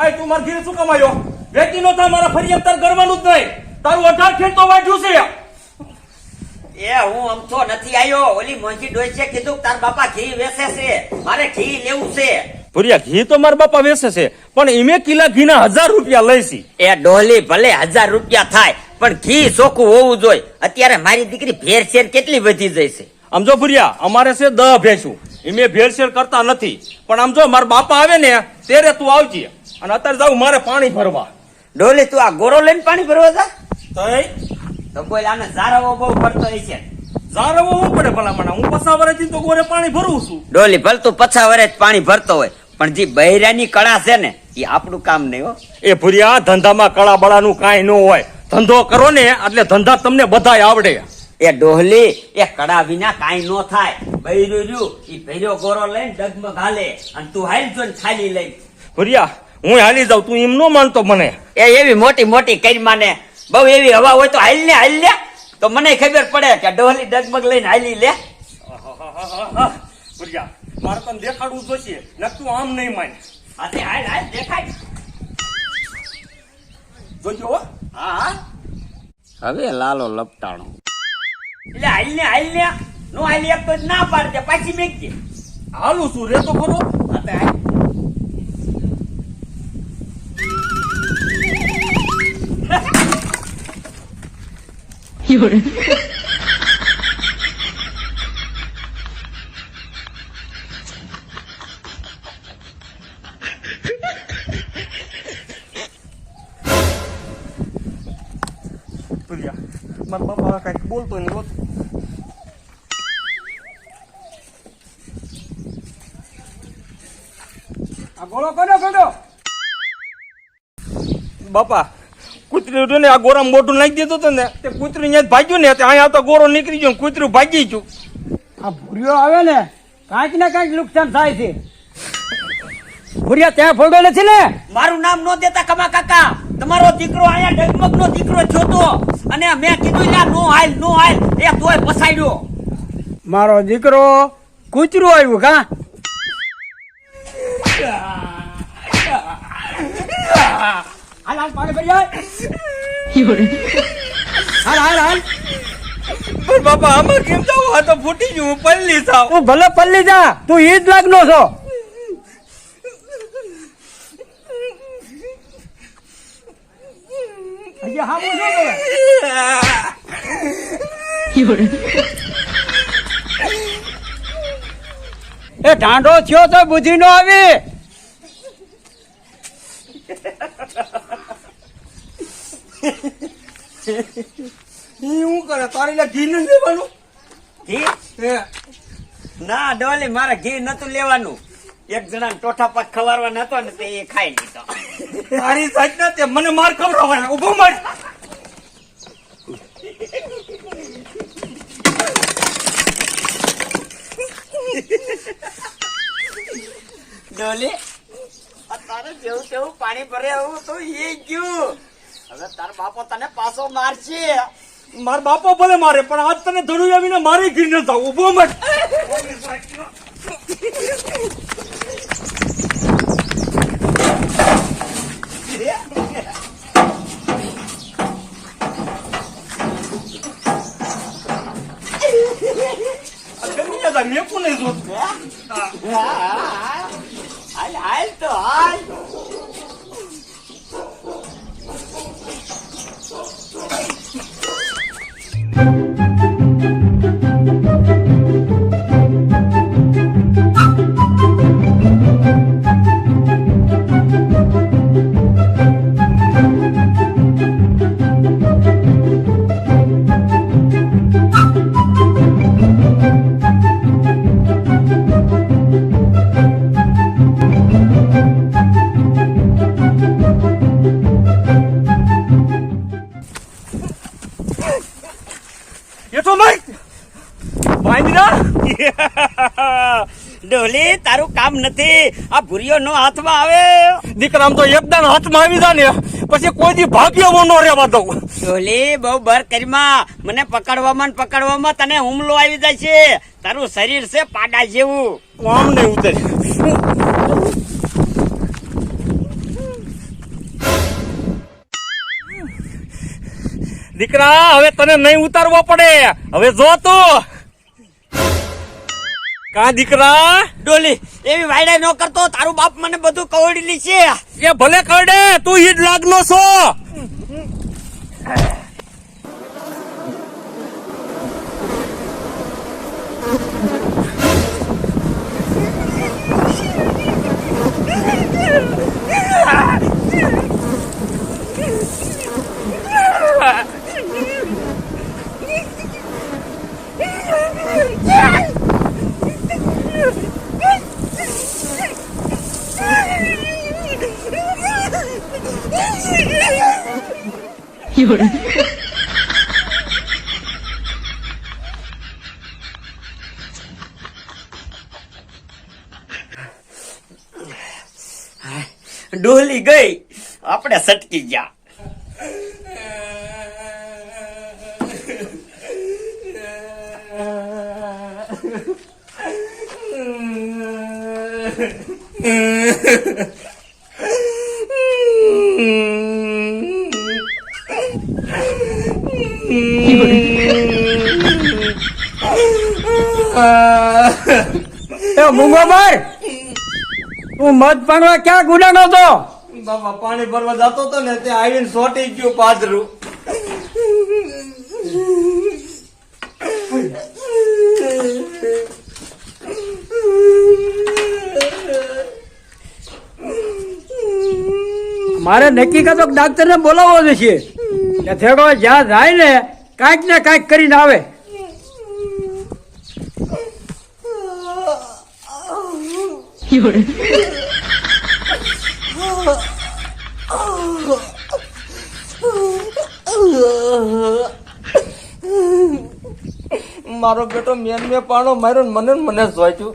આય તું મારા ઘરે શું કમાયો? વેચી નો મારા ફરિયાદ તાર કરવાનું જ નહીં. તારું અઢાર ખેડ તો વાંચ્યું છે. એ હું અમથો નથી આવ્યો ઓલી મોંઘી છે કીધું તાર બાપા ઘી વેચે છે. મારે ઘી લેવું છે. ભુરિયા ઘી તો મારા બાપા વેચે છે પણ ઈમે કિલા ઘીના હજાર રૂપિયા લઈશી એ ડોલી ભલે હજાર રૂપિયા થાય પણ ઘી ચોખ્ખું હોવું જોઈએ. અત્યારે મારી દીકરી ભેરસેર કેટલી વધી જાય છે? આમ જો ભુરિયા અમારે છે દહ ભેંસું. ઈમે ભેરસેર કરતા નથી. પણ આમ જો મારા બાપા આવે ને ત્યારે તું આવજે. અને અત્યારે જાઉં મારે પાણી ભરવા. ડોલી તું આ ગોરો લઈને પાણી ભરવા જા. તો બોલ આને ઝારાવો બહુ પડતો હોય છે. જારવો હું પડે ભલા મને હું પછા વર્ષથી તો ગોરે પાણી ભરું છું. ડોલી ભલ તું પછા વરે જ પાણી ભરતો હોય પણ જે બૈરાની કળા છે ને એ આપણું કામ નહીં હો. એ ભૂરિયા ધંધામાં કળા બળાનું કાંઈ ન હોય. ધંધો કરો ને એટલે ધંધા તમને બધાય આવડે. એ ડોહલી એ કડા વિના કાંઈ નો થાય. બૈરું ઈ ભેર્યો ગોરો લઈને ડગમગ ઘાલે અને તું હાલ જો ખાલી લઈ. ભુરિયા હું હાલી જાઉં તું એમ ન માનતો મને. એ એવી મોટી મોટી કરી માને બહુ એવી હવા હોય તો હાલ ને હાલ લે. તો મને ખબર પડે કે ડોહલી ડગમગ લઈને હાલી લે. ભુરિયા મારે તને દેખાડવું જોઈશે નકતું આમ નહીં માન. હાથે હાલ હાલ દેખાય. જોજો હા. હા હવે લાલો લપટાણો. એટલે હાલ ને હાલ ને નો હાલી એક તો ના પાડ દે પાછી મેકજે. હાલું છું રે તો ખરો હાથે હાલ. ભુરિયા મારા બાપા કાંઈક બોલતો નહીં હોત આ ગોળો કોનો કાઢો બાપા કૂતરી ને આ ગોરા મોઢું નાખી દીધું હતું ને તે કૂતરી અહીંયા ભાગ્યું ને તે અહીંયા આવતા ગોરો નીકળી ગયો કૂતરું ભાગી ગયું. આ ભૂરિયો આવે ને કાંઈક ને કાંઈક નુકસાન થાય છે. ભૂરિયા ત્યાં ફોડો નથી ને? મારું નામ નો દેતા કમા કાકા. તમારો દીકરો અહીંયા ડગમગ નો દીકરો જોતો અને મેં કીધું યાર નો હાલ નો હાલ. એ તોય પસાડ્યો મારો દીકરો કૂતરું આવ્યું કા? હાલ પાણી ભરી આય. હાલ હાલ હાલ. પણ બાપા આમાં કેમ જાવ? આ તો ફૂટી ગયું હું પલ્લી થાવ તું ભલે પલ્લી જા તું ઈ જ લાગનો છો. હજી હા બોલ એ ઢાંડો થયો તો બુદ્ધિ નો આવી. હું કરે? તારી લે ઘી નથી લેવાનું? ઘી? ના ડોલી મારે ઘી નતું લેવાનું. એક જણા ટોઠા પાક ખવારવા નતો ને તે એ ખાઈ લીધો. તારી સાઈડ ના તે મને માર ખવડાવવાના. ઊભો માર. ડોલી તારે જેવું તેવું પાણી ભરે એવું તો એ ગયું. હવે તાર બાપો તને પાછો મારશે. માર બાપા ભલે મારે પણ આજ તને ધડું આવીને મારી ઘી ન થાવ ઊભો મત. મેં પણ નહીં જોતું મને પકડવામાં પકડવામાં તને હુમલો આવી જાય છે તારું શરીર છે પાડા જેવું. કોમ નહીં ઉતરે. દીકરા હવે તને નહીં ઉતારવો પડે. હવે જો તું. કા દીકરા? ડોલી એવી વાયડા ન કરતો તારું બાપ મને બધું કવડેલી છે. એ ભલે કરડે તું ઈ જ લાગનો છો. ડોલી ગઈ. આપણે સટકી ગયા. એ મુંગોબર તું મધ પાંગવા ક્યાં ગુનાનો હતો બાપા પાણી ભરવા જતો હતો ને તે આવીને સોટી ગયું પાદરું. મારે નક્કી કરતો ડાક્ટર ને બોલાવવો છે થેડો જ્યાં જાય ને કાંઈક ને કાંઈક કરીને આવે. મારો બેટો મેન મેં પાણો માર્યો મને મને સોચ્યું